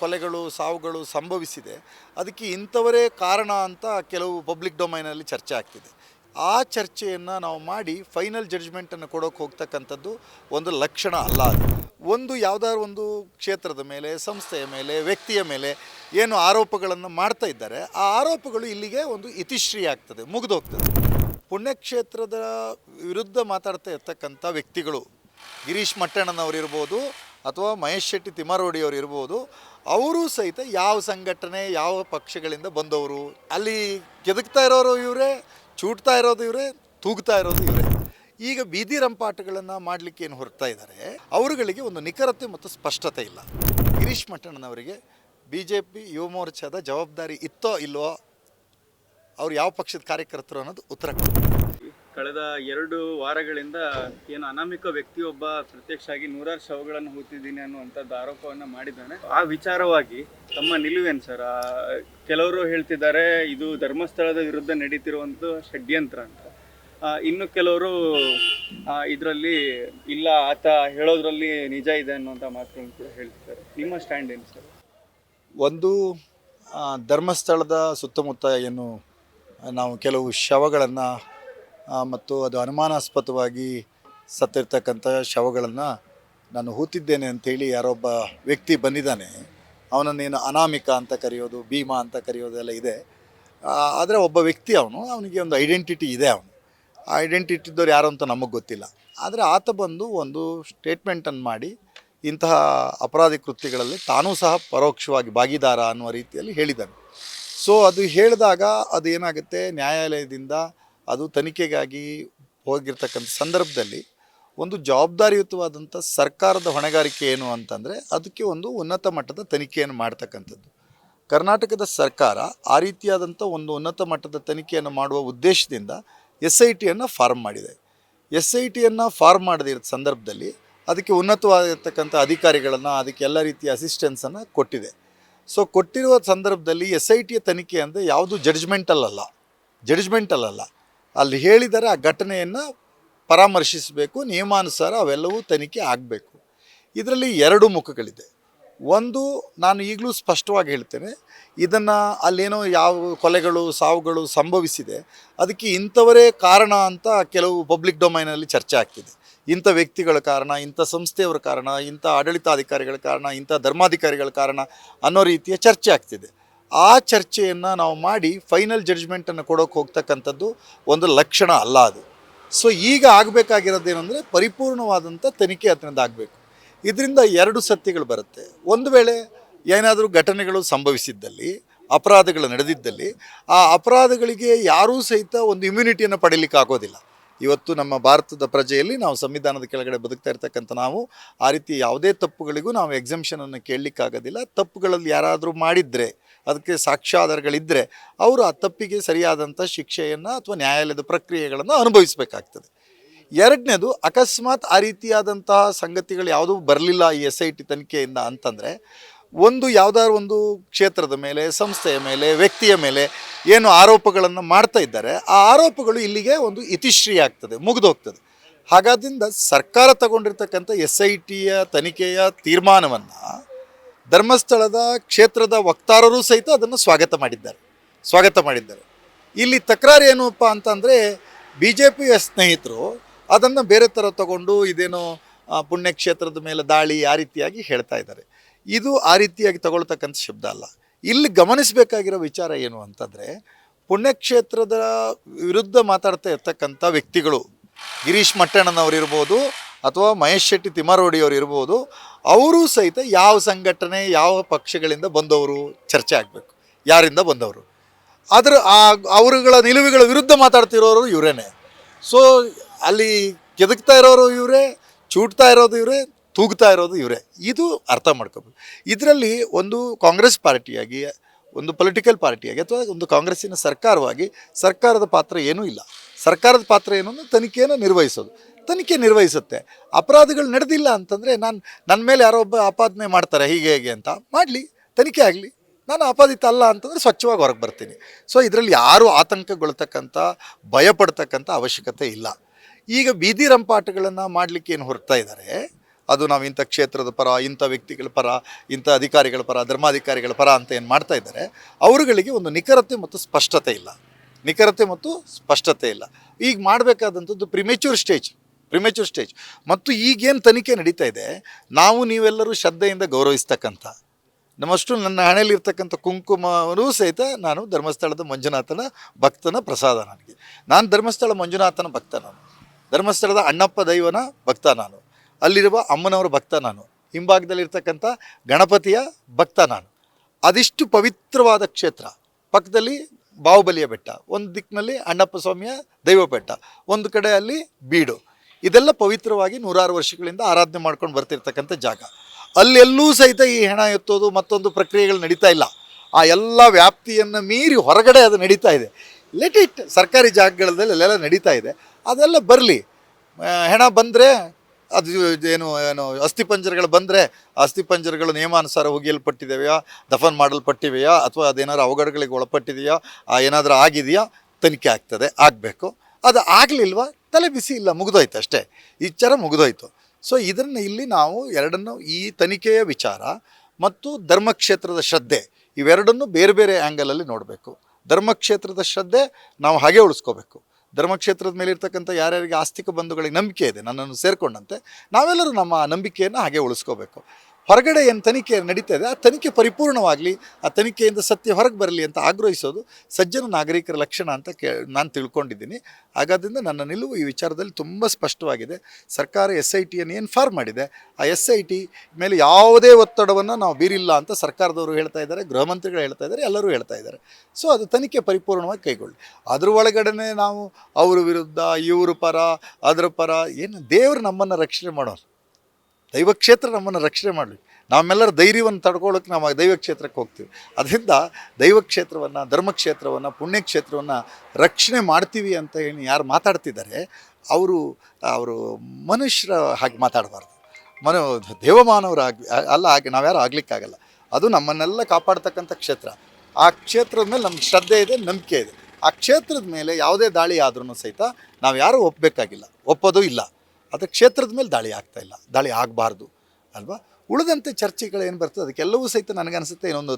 ಕೊಲೆಗಳು, ಸಾವುಗಳು ಸಂಭವಿಸಿದೆ. ಅದಕ್ಕೆ ಇಂಥವರೇ ಕಾರಣ ಅಂತ ಕೆಲವು ಪಬ್ಲಿಕ್ ಡೊಮೈನಲ್ಲಿ ಚರ್ಚೆ ಆಗ್ತಿದೆ. ಆ ಚರ್ಚೆಯನ್ನು ನಾವು ಮಾಡಿ ಫೈನಲ್ ಜಡ್ಜ್ಮೆಂಟನ್ನು ಕೊಡೋಕೆ ಹೋಗ್ತಕ್ಕಂಥದ್ದು ಒಂದು ಲಕ್ಷಣ ಅಲ್ಲ ಅದು. ಒಂದು ಯಾವುದಾದ್ರು ಒಂದು ಕ್ಷೇತ್ರದ ಮೇಲೆ, ಸಂಸ್ಥೆಯ ಮೇಲೆ, ವ್ಯಕ್ತಿಯ ಮೇಲೆ ಏನು ಆರೋಪಗಳನ್ನು ಮಾಡ್ತಾ ಇದ್ದಾರೆ, ಆ ಆರೋಪಗಳು ಇಲ್ಲಿಗೆ ಒಂದು ಇತಿಶ್ರೀ ಆಗ್ತದೆ, ಮುಗಿದೋಗ್ತದೆ. ಪುಣ್ಯಕ್ಷೇತ್ರದ ವಿರುದ್ಧ ಮಾತಾಡ್ತಾ ಇರ್ತಕ್ಕಂಥ ವ್ಯಕ್ತಿಗಳು, ಗಿರೀಶ್ ಮಟ್ಟಣ್ಣನವರಿರ್ಬೋದು ಅಥವಾ ಮಹೇಶ್ ಶೆಟ್ಟಿ ತಿಮ್ಮಾರೋಡಿಯವರು ಇರ್ಬೋದು, ಅವರು ಸಹಿತ ಯಾವ ಸಂಘಟನೆ, ಯಾವ ಪಕ್ಷಗಳಿಂದ ಬಂದವರು, ಅಲ್ಲಿ ಕೆದಕ್ತಾ ಇರೋರು ಇವರೇ ಚೂಟ್ತಾ ಇರೋದು ಇವರೇ, ತೂಗ್ತಾ ಇರೋದು ಇವರೇ. ಈಗ ಬೀದಿ ರಂಪಾಟಗಳನ್ನು ಮಾಡಲಿಕ್ಕೆ ಏನು ಹೊರತಾ ಇದ್ದಾರೆ, ಅವರುಗಳಿಗೆ ಒಂದು ನಿಖರತೆ ಮತ್ತು ಸ್ಪಷ್ಟತೆ ಇಲ್ಲ. ಗಿರೀಶ್ ಮಠಣ್ಣನವರಿಗೆ ಬಿ ಜೆ ಪಿ ಯುವ ಮೋರ್ಚಾದ ಜವಾಬ್ದಾರಿ ಇತ್ತೋ ಇಲ್ವೋ, ಅವ್ರು ಯಾವ ಪಕ್ಷದ ಕಾರ್ಯಕರ್ತರು ಅನ್ನೋದು ಉತ್ತರ ಕೊಡ್ತಾರೆ. ಕಳೆದ ಎರಡು ವಾರಗಳಿಂದ ಏನು ಅನಾಮಿಕ ವ್ಯಕ್ತಿಯೊಬ್ಬ ಪ್ರತ್ಯಕ್ಷ ಆಗಿ ನೂರಾರು ಶವಗಳನ್ನು ಹೂತಿದ್ದೀನಿ ಅನ್ನುವಂಥದ್ದು ಆರೋಪವನ್ನು ಮಾಡಿದ್ದಾನೆ. ಆ ವಿಚಾರವಾಗಿ ತಮ್ಮ ನಿಲುವೇನು ಸರ್? ಕೆಲವರು ಹೇಳ್ತಿದ್ದಾರೆ ಇದು ಧರ್ಮಸ್ಥಳದ ವಿರುದ್ಧ ನಡೀತಿರುವಂಥ ಷಡ್ಯಂತ್ರ ಅಂತ. ಇನ್ನು ಕೆಲವರು ಇದರಲ್ಲಿ ಇಲ್ಲ, ಆತ ಹೇಳೋದ್ರಲ್ಲಿ ನಿಜ ಇದೆ ಅನ್ನುವಂಥ ಮಾತುಗಳನ್ನು ಕೂಡ ಹೇಳ್ತಿದ್ದಾರೆ. ನಿಮ್ಮ ಸ್ಟ್ಯಾಂಡ್ ಏನು ಸರ್? ಒಂದು ಧರ್ಮಸ್ಥಳದ ಸುತ್ತಮುತ್ತ ಏನು ನಾವು ಕೆಲವು ಶವಗಳನ್ನು ಮತ್ತು ಅದು ಅನುಮಾನಾಸ್ಪದವಾಗಿ ಸತ್ತಿರ್ತಕ್ಕಂಥ ಶವಗಳನ್ನು ನಾನು ಹೂತಿದ್ದೇನೆ ಅಂಥೇಳಿ ಯಾರೊಬ್ಬ ವ್ಯಕ್ತಿ ಬಂದಿದ್ದಾನೆ. ಅವನನ್ನೇನು ಅನಾಮಿಕ ಅಂತ ಕರೆಯೋದು, ಭೀಮಾ ಅಂತ ಕರೆಯೋದು ಎಲ್ಲ ಇದೆ. ಆದರೆ ಒಬ್ಬ ವ್ಯಕ್ತಿ ಅವನು, ಅವನಿಗೆ ಒಂದು ಐಡೆಂಟಿಟಿ ಇದೆ ಅವನು. ಆ ಐಡೆಂಟಿಟಿ ಇದ್ದವ್ರು ಯಾರು ಅಂತ ನಮಗೆ ಗೊತ್ತಿಲ್ಲ. ಆದರೆ ಆತ ಬಂದು ಒಂದು ಸ್ಟೇಟ್ಮೆಂಟನ್ನು ಮಾಡಿ ಇಂತಹ ಅಪರಾಧಿ ಕೃತ್ಯಗಳಲ್ಲಿ ತಾನೂ ಸಹ ಪರೋಕ್ಷವಾಗಿ ಭಾಗಿದಾರ ಅನ್ನುವ ರೀತಿಯಲ್ಲಿ ಹೇಳಿದ್ದಾನೆ. ಸೊ ಅದು ಹೇಳಿದಾಗ ಅದು ಏನಾಗುತ್ತೆ ನ್ಯಾಯಾಲಯದಿಂದ ಅದು ತನಿಖೆಗಾಗಿ ಹೋಗಿರ್ತಕ್ಕಂಥ ಸಂದರ್ಭದಲ್ಲಿ ಒಂದು ಜವಾಬ್ದಾರಿಯುತವಾದಂಥ ಸರ್ಕಾರದ ಹೊಣೆಗಾರಿಕೆ ಏನು ಅಂತಂದರೆ ಅದಕ್ಕೆ ಒಂದು ಉನ್ನತ ಮಟ್ಟದ ತನಿಖೆಯನ್ನು ಮಾಡ್ತಕ್ಕಂಥದ್ದು. ಕರ್ನಾಟಕದ ಸರ್ಕಾರ ಆ ರೀತಿಯಾದಂಥ ಒಂದು ಉನ್ನತ ಮಟ್ಟದ ತನಿಖೆಯನ್ನು ಮಾಡುವ ಉದ್ದೇಶದಿಂದ ಎಸ್ ಐ ಟಿಯನ್ನು ಫಾರ್ಮ್ ಮಾಡಿದೆ. ಎಸ್ ಐ ಟಿಯನ್ನು ಫಾರ್ಮ್ ಮಾಡದಿರೋ ಸಂದರ್ಭದಲ್ಲಿ ಅದಕ್ಕೆ ಉನ್ನತವಾಗಿರ್ತಕ್ಕಂಥ ಅಧಿಕಾರಿಗಳನ್ನು, ಅದಕ್ಕೆ ಎಲ್ಲ ರೀತಿಯ ಅಸಿಸ್ಟೆನ್ಸನ್ನು ಕೊಟ್ಟಿದೆ. ಸೊ, ಕೊಟ್ಟಿರುವ ಸಂದರ್ಭದಲ್ಲಿ ಎಸ್ ಐ ಟಿಯ ತನಿಖೆ ಅಂದರೆ ಯಾವುದು ಜಡ್ಜ್ಮೆಂಟಲ್ಲಲ್ಲ ಜಡ್ಜ್ಮೆಂಟಲ್ಲಲ್ಲ ಅಲ್ಲಿ ಹೇಳಿದರೆ ಆ ಘಟನೆಯನ್ನು ಪರಾಮರ್ಶಿಸಬೇಕು, ನಿಯಮಾನುಸಾರ ಅವೆಲ್ಲವೂ ತನಿಖೆ ಆಗಬೇಕು. ಇದರಲ್ಲಿ ಎರಡು ಮುಖಗಳಿದೆ. ಒಂದು ನಾನು ಈಗಲೂ ಸ್ಪಷ್ಟವಾಗಿ ಹೇಳ್ತೇನೆ, ಇದನ್ನು ಅಲ್ಲೇನೋ ಯಾವ ಕೊಲೆಗಳು, ಸಾವುಗಳು ಸಂಭವಿಸಿದೆ, ಅದಕ್ಕೆ ಇಂಥವರೇ ಕಾರಣ ಅಂತ ಕೆಲವು ಪಬ್ಲಿಕ್ ಡೊಮೈನಲ್ಲಿ ಚರ್ಚೆ ಆಗ್ತಿದೆ. ಇಂಥ ವ್ಯಕ್ತಿಗಳ ಕಾರಣ, ಇಂಥ ಸಂಸ್ಥೆಯವರ ಕಾರಣ, ಇಂಥ ಆಡಳಿತಾಧಿಕಾರಿಗಳ ಕಾರಣ, ಇಂಥ ಧರ್ಮಾಧಿಕಾರಿಗಳ ಕಾರಣ ಅನ್ನೋ ರೀತಿಯ ಚರ್ಚೆ ಆಗ್ತಿದೆ. ಆ ಚರ್ಚೆಯನ್ನು ನಾವು ಮಾಡಿ ಫೈನಲ್ ಜಡ್ಜ್ಮೆಂಟನ್ನು ಕೊಡೋಕೆ ಹೋಗ್ತಕ್ಕಂಥದ್ದು ಒಂದು ಲಕ್ಷಣ ಅಲ್ಲ ಅದು. ಸೊ ಈಗ ಆಗಬೇಕಾಗಿರೋದೇನೆಂದರೆ ಪರಿಪೂರ್ಣವಾದಂಥ ತನಿಖೆ ಅದರಿಂದ ಆಗಬೇಕು. ಇದರಿಂದ ಎರಡು ಸತ್ಯಗಳು ಬರುತ್ತೆ. ಒಂದು ವೇಳೆ ಏನಾದರೂ ಘಟನೆಗಳು ಸಂಭವಿಸಿದ್ದಲ್ಲಿ, ಅಪರಾಧಗಳು ನಡೆದಿದ್ದಲ್ಲಿ, ಆ ಅಪರಾಧಗಳಿಗೆ ಯಾರೂ ಸಹಿತ ಒಂದು ಇಮ್ಯುನಿಟಿಯನ್ನು ಪಡೀಲಿಕ್ಕೆ ಆಗೋದಿಲ್ಲ. ಇವತ್ತು ನಮ್ಮ ಭಾರತದ ಪ್ರಜೆಯಲ್ಲಿ ನಾವು ಸಂವಿಧಾನದ ಕೆಳಗಡೆ ಬದುಕ್ತಾ ಇರ್ತಕ್ಕಂಥ ನಾವು, ಆ ರೀತಿ ಯಾವುದೇ ತಪ್ಪುಗಳಿಗೂ ನಾವು ಎಕ್ಸಮ್ಷನನ್ನು ಕೇಳಲಿಕ್ಕಾಗೋದಿಲ್ಲ. ತಪ್ಪುಗಳಲ್ಲಿ ಯಾರಾದರೂ ಮಾಡಿದರೆ ಅದಕ್ಕೆ ಸಾಕ್ಷ್ಯಾಧಾರಗಳಿದ್ದರೆ ಅವರು ಆ ತಪ್ಪಿಗೆ ಸರಿಯಾದಂಥ ಶಿಕ್ಷೆಯನ್ನು ಅಥವಾ ನ್ಯಾಯಾಲಯದ ಪ್ರಕ್ರಿಯೆಗಳನ್ನು ಅನುಭವಿಸಬೇಕಾಗ್ತದೆ. ಎರಡನೇದು, ಅಕಸ್ಮಾತ್ ಆ ರೀತಿಯಾದಂತಹ ಸಂಗತಿಗಳು ಯಾವುದೂ ಬರಲಿಲ್ಲ ಈ ಎಸ್ ಐ ಟಿ ತನಿಖೆಯಿಂದ ಅಂತಂದರೆ, ಒಂದು ಯಾವುದಾದ್ರು ಒಂದು ಕ್ಷೇತ್ರದ ಮೇಲೆ, ಸಂಸ್ಥೆಯ ಮೇಲೆ, ವ್ಯಕ್ತಿಯ ಮೇಲೆ ಏನು ಆರೋಪಗಳನ್ನು ಮಾಡ್ತಾ ಇದ್ದಾರೆ. ಆ ಆರೋಪಗಳು ಇಲ್ಲಿಗೆ ಒಂದು ಇತಿಶ್ರೀ ಆಗ್ತದೆ ಮುಗಿದೋಗ್ತದೆ. ಹಾಗಾದ್ರಿಂದ ಸರ್ಕಾರ ತಗೊಂಡಿರ್ತಕ್ಕಂಥ ಎಸ್ ಐ ಟಿಯ ತನಿಖೆಯ ತೀರ್ಮಾನವನ್ನು ಧರ್ಮಸ್ಥಳದ ಕ್ಷೇತ್ರದ ವಕ್ತಾರರು ಸಹಿತ ಅದನ್ನು ಸ್ವಾಗತ ಮಾಡಿದ್ದಾರೆ. ಸ್ವಾಗತ ಮಾಡಿದ್ದಾರೆ. ಇಲ್ಲಿ ತಕರಾರು ಏನಪ್ಪ ಅಂತಂದರೆ ಬಿ ಜೆ ಪಿಯ ಸ್ನೇಹಿತರು ಅದನ್ನು ಬೇರೆ ಥರ ತಗೊಂಡು ಇದೇನೋ ಪುಣ್ಯಕ್ಷೇತ್ರದ ಮೇಲೆ ದಾಳಿ ಆ ರೀತಿಯಾಗಿ ಹೇಳ್ತಾ ಇದ್ದಾರೆ. ಇದು ಆ ರೀತಿಯಾಗಿ ತಗೊಳ್ತಕ್ಕಂಥ ಶಬ್ದ ಅಲ್ಲ. ಇಲ್ಲಿ ಗಮನಿಸಬೇಕಾಗಿರೋ ವಿಚಾರ ಏನು ಅಂತಂದರೆ ಪುಣ್ಯಕ್ಷೇತ್ರದ ವಿರುದ್ಧ ಮಾತಾಡ್ತಾ ಇರ್ತಕ್ಕಂಥ ವ್ಯಕ್ತಿಗಳು, ಗಿರೀಶ್ ಮಟ್ಟಣ್ಣನವರಿರ್ಬೋದು ಅಥವಾ ಮಹೇಶ್ ಶೆಟ್ಟಿ ತಿಮ್ಮಾರೋಡಿಯವರು ಇರ್ಬೋದು, ಅವರು ಸಹಿತ ಯಾವ ಸಂಘಟನೆ, ಯಾವ ಪಕ್ಷಗಳಿಂದ ಬಂದವರು ಚರ್ಚೆ ಆಗಬೇಕು. ಯಾರಿಂದ ಬಂದವರು? ಅದರ ಆ ಅವರುಗಳ ನಿಲುವುಗಳ ವಿರುದ್ಧ ಮಾತಾಡ್ತಿರೋರು ಇವರೇನೆ. ಸೊ ಅಲ್ಲಿ ಕೆದಕ್ತಾ ಇರೋರು ಇವರೇ ಚೂಟ್ತಾ ಇರೋದು ಇವರೇ, ತೂಗ್ತಾ ಇರೋದು ಇವರೇ. ಇದು ಅರ್ಥ ಮಾಡ್ಕೋಬೇಕು. ಇದರಲ್ಲಿ ಒಂದು ಕಾಂಗ್ರೆಸ್ ಪಾರ್ಟಿಯಾಗಿ, ಒಂದು ಪೊಲಿಟಿಕಲ್ ಪಾರ್ಟಿಯಾಗಿ ಅಥವಾ ಒಂದು ಕಾಂಗ್ರೆಸ್ಸಿನ ಸರ್ಕಾರವಾಗಿ ಸರ್ಕಾರದ ಪಾತ್ರ ಏನೂ ಇಲ್ಲ. ಸರ್ಕಾರದ ಪಾತ್ರ ಏನು ಅಂದರೆ ತನಿಖೆಯನ್ನು ನಿರ್ವಹಿಸೋದು. ತನಿಖೆ ನಿರ್ವಹಿಸುತ್ತೆ. ಅಪರಾಧಗಳು ನಡೆದಿಲ್ಲ ಅಂತಂದರೆ ನಾನು ನನ್ನ ಮೇಲೆ ಯಾರೋ ಒಬ್ಬ ಆಪಾದನೆ ಮಾಡ್ತಾರೆ, ಹೀಗೆ, ಹೇಗೆ ಅಂತ. ಮಾಡಲಿ, ತನಿಖೆ ಆಗಲಿ. ನಾನು ಆಪಾದಿತ ಅಲ್ಲ ಅಂತಂದರೆ ಸ್ವಚ್ಛವಾಗಿ ಹೊರಗೆ ಬರ್ತೀನಿ. ಸೊ ಇದರಲ್ಲಿ ಯಾರೂ ಆತಂಕಗೊಳ್ತಕ್ಕಂಥ, ಭಯಪಡ್ತಕ್ಕಂಥ ಅವಶ್ಯಕತೆ ಇಲ್ಲ. ಈಗ ಬೀದಿ ರಂಪಾಟಗಳನ್ನು ಮಾಡಲಿಕ್ಕೆ ಏನು ಹೊರತಾ ಇದ್ದಾರೆ ಅದು ನಾವು ಇಂಥ ಕ್ಷೇತ್ರದ ಪರ, ಇಂಥ ವ್ಯಕ್ತಿಗಳ ಪರ, ಇಂಥ ಅಧಿಕಾರಿಗಳ ಪರ, ಧರ್ಮಾಧಿಕಾರಿಗಳ ಪರ ಅಂತ ಏನು ಮಾಡ್ತಾ ಇದ್ದಾರೆ ಅವರುಗಳಿಗೆ ಒಂದು ನಿಖರತೆ ಮತ್ತು ಸ್ಪಷ್ಟತೆ ಇಲ್ಲ. ನಿಖರತೆ ಮತ್ತು ಸ್ಪಷ್ಟತೆ ಇಲ್ಲ. ಈಗ ಮಾಡಬೇಕಾದಂಥದ್ದು ಪ್ರಿಮೆಚ್ಯೂರ್ ಸ್ಟೇಜ್ ಪ್ರಿಮೆಚ್ಯೂರ್ ಸ್ಟೇಜ್ ಮತ್ತು ಈಗೇನು ತನಿಖೆ ನಡೀತಾ ಇದೆ, ನಾವು ನೀವೆಲ್ಲರೂ ಶ್ರದ್ಧೆಯಿಂದ ಗೌರವಿಸ್ತಕ್ಕಂಥ, ನಮ್ಮಷ್ಟು ನನ್ನ ಹಣೆಯಲ್ಲಿರ್ತಕ್ಕಂಥ ಕುಂಕುಮವೂ ಸಹಿತ ನಾನು ಧರ್ಮಸ್ಥಳದ ಮಂಜುನಾಥನ ಭಕ್ತನ ಪ್ರಸಾದ ನನಗೆ. ನಾನು ಧರ್ಮಸ್ಥಳ ಮಂಜುನಾಥನ ಭಕ್ತ ನಾನು. ಧರ್ಮಸ್ಥಳದ ಅಣ್ಣಪ್ಪ ದೈವನ ಭಕ್ತ ನಾನು. ಅಲ್ಲಿರುವ ಅಮ್ಮನವರ ಭಕ್ತ ನಾನು. ಹಿಂಭಾಗದಲ್ಲಿರ್ತಕ್ಕಂಥ ಗಣಪತಿಯ ಭಕ್ತ ನಾನು. ಅದಿಷ್ಟು ಪವಿತ್ರವಾದ ಕ್ಷೇತ್ರ. ಪಕ್ಕದಲ್ಲಿ ಬಾಹುಬಲಿಯ ಬೆಟ್ಟ. ಒಂದು ದಿಕ್ಕಿನಲ್ಲಿ ಅಣ್ಣಪ್ಪ ಸ್ವಾಮಿಯ ದೈವ ಬೆಟ್ಟ ಒಂದು ಕಡೆ ಅಲ್ಲಿ ಬೀಡು. ಇದೆಲ್ಲ ಪವಿತ್ರವಾಗಿ ನೂರಾರು ವರ್ಷಗಳಿಂದ ಆರಾಧನೆ ಮಾಡ್ಕೊಂಡು ಬರ್ತಿರ್ತಕ್ಕಂಥ ಜಾಗ. ಅಲ್ಲೆಲ್ಲೂ ಸಹಿತ ಈ ಹೆಣ ಎತ್ತೋದು ಮತ್ತೊಂದು ಪ್ರಕ್ರಿಯೆಗಳು ನಡೀತಾ ಇಲ್ಲ. ಆ ಎಲ್ಲ ವ್ಯಾಪ್ತಿಯನ್ನು ಮೀರಿ ಹೊರಗಡೆ ಅದು ನಡೀತಾ ಇದೆ. ಲೆಟ್ ಇಟ್ ಸರ್ಕಾರಿ ಜಾಗಗಳಲ್ಲಿ ಅಲ್ಲೆಲ್ಲ ನಡೀತಾ ಇದೆ. ಅದೆಲ್ಲ ಬರಲಿ. ಹೆಣ ಬಂದರೆ, ಅದು ಏನು ಏನು ಅಸ್ಥಿಪಂಜರಗಳು ಬಂದರೆ ಅಸ್ಥಿಪಂಜರಗಳು ನಿಯಮಾನುಸಾರ ಒಗೆಯಲ್ಪಟ್ಟಿದೆಯಾ ದಫನ್ ಮಾಡಲ್ಪಟ್ಟಿವೆಯಾ, ಅಥವಾ ಅದೇನಾದ್ರು ಅವಘಡಗಳಿಗೆ ಒಳಪಟ್ಟಿದೆಯಾ ಏನಾದರೂ ಆಗಿದೆಯಾ, ತನಿಖೆ ಆಗ್ತದೆ, ಆಗಬೇಕು. ಅದು ಆಗಲಿಲ್ವಾ? ತಲೆ ಬಿಸಿ ಇಲ್ಲ, ಮುಗಿದೋಯ್ತು ಅಷ್ಟೇ. ವಿಚಾರ ಮುಗಿದೋಯ್ತು. ಸೊ ಇದನ್ನು ಇಲ್ಲಿ ನಾವು ಎರಡನ್ನು ಈ ತನಿಖೆಯ ವಿಚಾರ ಮತ್ತು ಧರ್ಮಕ್ಷೇತ್ರದ ಶ್ರದ್ಧೆ ಇವೆರಡನ್ನು ಬೇರೆ ಬೇರೆ ಆ್ಯಂಗಲಲ್ಲಿ ನೋಡಬೇಕು. ಧರ್ಮಕ್ಷೇತ್ರದ ಶ್ರದ್ಧೆ ನಾವು ಹಾಗೆ ಉಳಿಸ್ಕೋಬೇಕು. ಧರ್ಮಕ್ಷೇತ್ರದ ಮೇಲೆ ಇರ್ತಕ್ಕಂಥ ಯಾರ್ಯಾರಿಗೆ ಆಸ್ತಿಕ ಬಂಧುಗಳಿಗೆ ನಂಬಿಕೆ ಇದೆ ನನ್ನನ್ನು ಸೇರಿಕೊಂಡಂತೆ, ನಾವೆಲ್ಲರೂ ನಮ್ಮ ನಂಬಿಕೆಯನ್ನು ಹಾಗೆ ಉಳಿಸ್ಕೋಬೇಕು. ಹೊರಗಡೆ ಏನು ತನಿಖೆ ನಡೀತಾ ಇದೆ, ಆ ತನಿಖೆ ಪರಿಪೂರ್ಣವಾಗಲಿ, ಆ ತನಿಖೆಯಿಂದ ಸತ್ಯ ಹೊರಗೆ ಬರಲಿ ಅಂತ ಆಗ್ರಹಿಸೋದು ಸಜ್ಜನ ನಾಗರಿಕರ ಲಕ್ಷಣ ಅಂತ ಕೇ, ನಾನು ತಿಳ್ಕೊಂಡಿದ್ದೀನಿ. ಹಾಗಾದ್ರಿಂದ ನನ್ನ ನಿಲುವು ಈ ವಿಚಾರದಲ್ಲಿ ತುಂಬ ಸ್ಪಷ್ಟವಾಗಿದೆ. ಸರ್ಕಾರ ಎಸ್ ಐ ಟಿಯನ್ನು ಏನು ಫಾರ್ಮ್ ಮಾಡಿದೆ. ಆ ಎಸ್ ಐ ಟಿ ಮೇಲೆ ಯಾವುದೇ ಒತ್ತಡವನ್ನು ನಾವು ಬೀರಿಲ್ಲ ಅಂತ ಸರ್ಕಾರದವರು ಹೇಳ್ತಾ ಇದ್ದಾರೆ, ಗೃಹ ಮಂತ್ರಿಗಳು ಹೇಳ್ತಾ ಇದ್ದಾರೆ, ಎಲ್ಲರೂ ಹೇಳ್ತಾ ಇದ್ದಾರೆ. ಸೊ ಅದು ತನಿಖೆ ಪರಿಪೂರ್ಣವಾಗಿ ಕೈಗೊಳ್ಳಿ. ಅದ್ರ ಒಳಗಡೆನೇ ನಾವು ಅವ್ರ ವಿರುದ್ಧ, ಇವ್ರ ಪರ, ಅದರ ಪರ, ಏನು ದೇವರು ನಮ್ಮನ್ನು ರಕ್ಷಣೆ ಮಾಡೋರು. ದೈವಕ್ಷೇತ್ರ ನಮ್ಮನ್ನು ರಕ್ಷಣೆ ಮಾಡಲಿ. ನಮ್ಮೆಲ್ಲರ ಧೈರ್ಯವನ್ನು ತಡ್ಕೊಳ್ಳೋಕೆ ನಾವು ಆ ದೈವಕ್ಷೇತ್ರಕ್ಕೆ ಹೋಗ್ತೀವಿ. ಅದರಿಂದ ದೈವಕ್ಷೇತ್ರವನ್ನು ಧರ್ಮಕ್ಷೇತ್ರವನ್ನು ಪುಣ್ಯಕ್ಷೇತ್ರವನ್ನು ರಕ್ಷಣೆ ಮಾಡ್ತೀವಿ ಅಂತ ಹೇಳಿ ಯಾರು ಮಾತಾಡ್ತಿದ್ದಾರೆ, ಅವರು ಅವರು ಮನುಷ್ಯರ ಹಾಗೆ ಮಾತಾಡಬಾರ್ದು. ಮನು ದೇವಮಾನವರಾಗಿ ಅಲ್ಲ ಹಾಗೆ ನಾವ್ಯಾರು ಆಗಲಿಕ್ಕಾಗಲ್ಲ. ಅದು ನಮ್ಮನ್ನೆಲ್ಲ ಕಾಪಾಡ್ತಕ್ಕಂಥ ಕ್ಷೇತ್ರ. ಆ ಕ್ಷೇತ್ರದ ಮೇಲೆ ನಮ್ಮ ಶ್ರದ್ಧೆ ಇದೆ, ನಂಬಿಕೆ ಇದೆ. ಆ ಕ್ಷೇತ್ರದ ಮೇಲೆ ಯಾವುದೇ ದಾಳಿ ಆದ್ರೂ ಸಹಿತ ನಾವು ಯಾರೂ ಒಪ್ಪಬೇಕಾಗಿಲ್ಲ ಒಪ್ಪೋದು ಇಲ್ಲ. ಅದು ಕ್ಷೇತ್ರದ ಮೇಲೆ ದಾಳಿ ಆಗ್ತಾ ಇಲ್ಲ, ದಾಳಿ ಆಗಬಾರ್ದು, ಅಲ್ವಾ? ಉಳಿದಂತೆ ಚರ್ಚೆಗಳು ಏನು ಬರ್ತದೆ, ಅದಕ್ಕೆಲ್ಲವೂ ಸಹಿತ ನನಗನ್ಸುತ್ತೆ, ಇನ್ನೊಂದು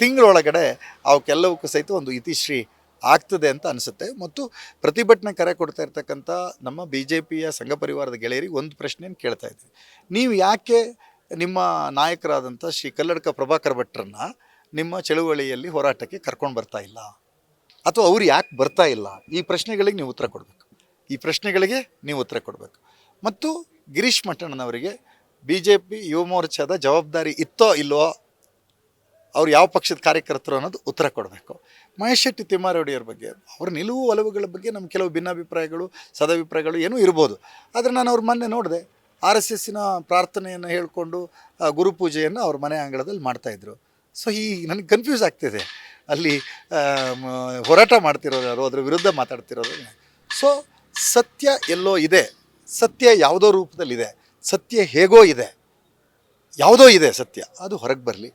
ತಿಂಗಳೊಳಗಡೆ ಅವಕ್ಕೆಲ್ಲವಕ್ಕೂ ಸಹಿತ ಒಂದು ಇತಿಶ್ರೀ ಆಗ್ತದೆ ಅಂತ ಅನಿಸುತ್ತೆ. ಮತ್ತು ಪ್ರತಿಭಟನೆ ಕರೆ ಕೊಡ್ತಾ ಇರ್ತಕ್ಕಂಥ ನಮ್ಮ ಬಿ ಜೆ ಪಿಯ ಸಂಘ ಪರಿವಾರದ ಗೆಳೆಯರಿಗೆ ಒಂದು ಪ್ರಶ್ನೆಯನ್ನು ಕೇಳ್ತಾ ಇದ್ದೀವಿ ನೀವು ಯಾಕೆ ನಿಮ್ಮ ನಾಯಕರಾದಂಥ ಶ್ರೀ ಕಲ್ಲಡ್ಕ ಪ್ರಭಾಕರ್ ಭಟ್ರನ್ನ ನಿಮ್ಮ ಚಳುವಳಿಯಲ್ಲಿ ಹೋರಾಟಕ್ಕೆ ಕರ್ಕೊಂಡು ಬರ್ತಾ ಇಲ್ಲ? ಅಥವಾ ಅವ್ರು ಯಾಕೆ ಬರ್ತಾ ಇಲ್ಲ? ಈ ಪ್ರಶ್ನೆಗಳಿಗೆ ನೀವು ಉತ್ತರ ಕೊಡಬೇಕು. ಈ ಪ್ರಶ್ನೆಗಳಿಗೆ ನೀವು ಉತ್ತರ ಕೊಡಬೇಕು. ಮತ್ತು ಗಿರೀಶ್ ಮಠಣ್ಣನವರಿಗೆ ಬಿ ಜೆ ಪಿ ಯುವ ಮೋರ್ಚಾದ ಜವಾಬ್ದಾರಿ ಇತ್ತೋ ಇಲ್ಲವೋ ಅವ್ರು ಯಾವ ಪಕ್ಷದ ಕಾರ್ಯಕರ್ತರು ಅನ್ನೋದು ಉತ್ತರ ಕೊಡಬೇಕು. ಮಹೇಶ್ ಶೆಟ್ಟಿ ತಿಮ್ಮಾರೆಡ್ಡಿಯವ್ರ ಬಗ್ಗೆ, ಅವ್ರ ನಿಲುವು ಒಲವುಗಳ ಬಗ್ಗೆ ನಮ್ಮ ಕೆಲವು ಭಿನ್ನಾಭಿಪ್ರಾಯಗಳು, ಸದಾಭಿಪ್ರಾಯಗಳು ಏನೂ ಇರ್ಬೋದು. ಆದರೆ ನಾನು ಅವ್ರ ಮೊನ್ನೆ ನೋಡಿದೆ, ಆರ್ ಎಸ್ ಎಸ್ಸಿನ ಪ್ರಾರ್ಥನೆಯನ್ನು ಹೇಳಿಕೊಂಡು ಗುರುಪೂಜೆಯನ್ನು ಅವ್ರ ಮನೆ ಅಂಗಳದಲ್ಲಿ ಮಾಡ್ತಾಯಿದ್ರು ಸೊ ಈ ನನಗೆ ಕನ್ಫ್ಯೂಸ್ ಆಗ್ತಿದೆ. ಅಲ್ಲಿ ಹೋರಾಟ ಮಾಡ್ತಿರೋದು ಯಾರು, ಅದ್ರ ವಿರುದ್ಧ ಮಾತಾಡ್ತಿರೋದು ಸೊ ಸತ್ಯ ಎಲ್ಲೋ ಇದೆ. ಸತ್ಯ ಯಾವುದೋ ರೂಪದಲ್ಲಿದೆ, ಸತ್ಯ ಹೇಗೋ ಇದೆ, ಯಾವುದೋ ಇದೆ ಸತ್ಯ, ಅದು ಹೊರಗೆ ಬರಲಿ.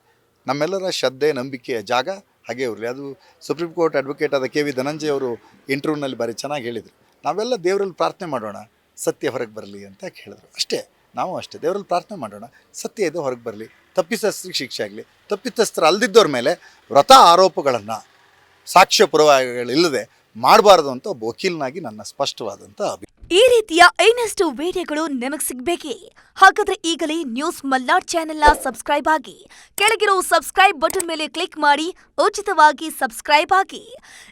ನಮ್ಮೆಲ್ಲರ ಶ್ರದ್ಧೆ, ನಂಬಿಕೆಯ ಜಾಗ ಹಾಗೆ ಇರಲಿ. ಅದು ಸುಪ್ರೀಂ ಕೋರ್ಟ್ ಅಡ್ವೊಕೇಟ್ ಆದ ಕೆ ವಿ ಧನಂಜಯ ಅವರು ಇಂಟರ್ವ್ಯೂನಲ್ಲಿ ಬಾರಿ ಚೆನ್ನಾಗಿ ಹೇಳಿದರು. ನಾವೆಲ್ಲ ದೇವರಲ್ಲಿ ಪ್ರಾರ್ಥನೆ ಮಾಡೋಣ, ಸತ್ಯ ಹೊರಗೆ ಬರಲಿ ಅಂತ ಹೇಳಿದ್ರು. ಅಷ್ಟೇ, ನಾವು ಅಷ್ಟೇ, ದೇವರಲ್ಲಿ ಪ್ರಾರ್ಥನೆ ಮಾಡೋಣ, ಸತ್ಯ ಇದು, ಹೊರಗೆ ಬರಲಿ. ತಪ್ಪಿತಸ್ಥರಿಗೆ ಶಿಕ್ಷೆ ಆಗಲಿ. ತಪ್ಪಿತಸ್ತ್ರ ಅಲ್ದಿದ್ದವ್ರ ಮೇಲೆ ವ್ರತ ಆರೋಪಗಳನ್ನು, ಸಾಕ್ಷ್ಯ ಪುರಾವೆಗಳಿಲ್ಲದೆ ಮಾಡಬಾರ್ದು ಅಂತ ಒಬ್ಬ ವಕೀಲನಾಗಿ ನನ್ನ ಸ್ಪಷ್ಟವಾದಂಥ ಅಭಿ ಈ ರೀತಿಯ ಇನ್ನಷ್ಟು ವಿಡಿಯೋಗಳು ನಿಮಗೆ ಸಿಗಬೇಕೇ? ಹಾಗಾದ್ರೆ ಈಗಲೇ ನ್ಯೂಸ್ ಮಲ್ನಾಡ್ ಚಾನೆಲ್ನ ಸಬ್ಸ್ಕ್ರೈಬ್ ಆಗಿ, ಕೆಳಗಿರೋ ಸಬ್ಸ್ಕ್ರೈಬ್ ಬಟನ್ ಮೇಲೆ ಕ್ಲಿಕ್ ಮಾಡಿ, ಉಚಿತವಾಗಿ ಸಬ್ಸ್ಕ್ರೈಬ್ ಆಗಿ.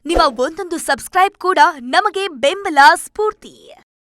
ನಿಮ್ಮ ಒಂದೊಂದು ಸಬ್ಸ್ಕ್ರೈಬ್ ಕೂಡ ನಮಗೆ ಬೆಂಬಲ ಸ್ಫೂರ್ತಿ.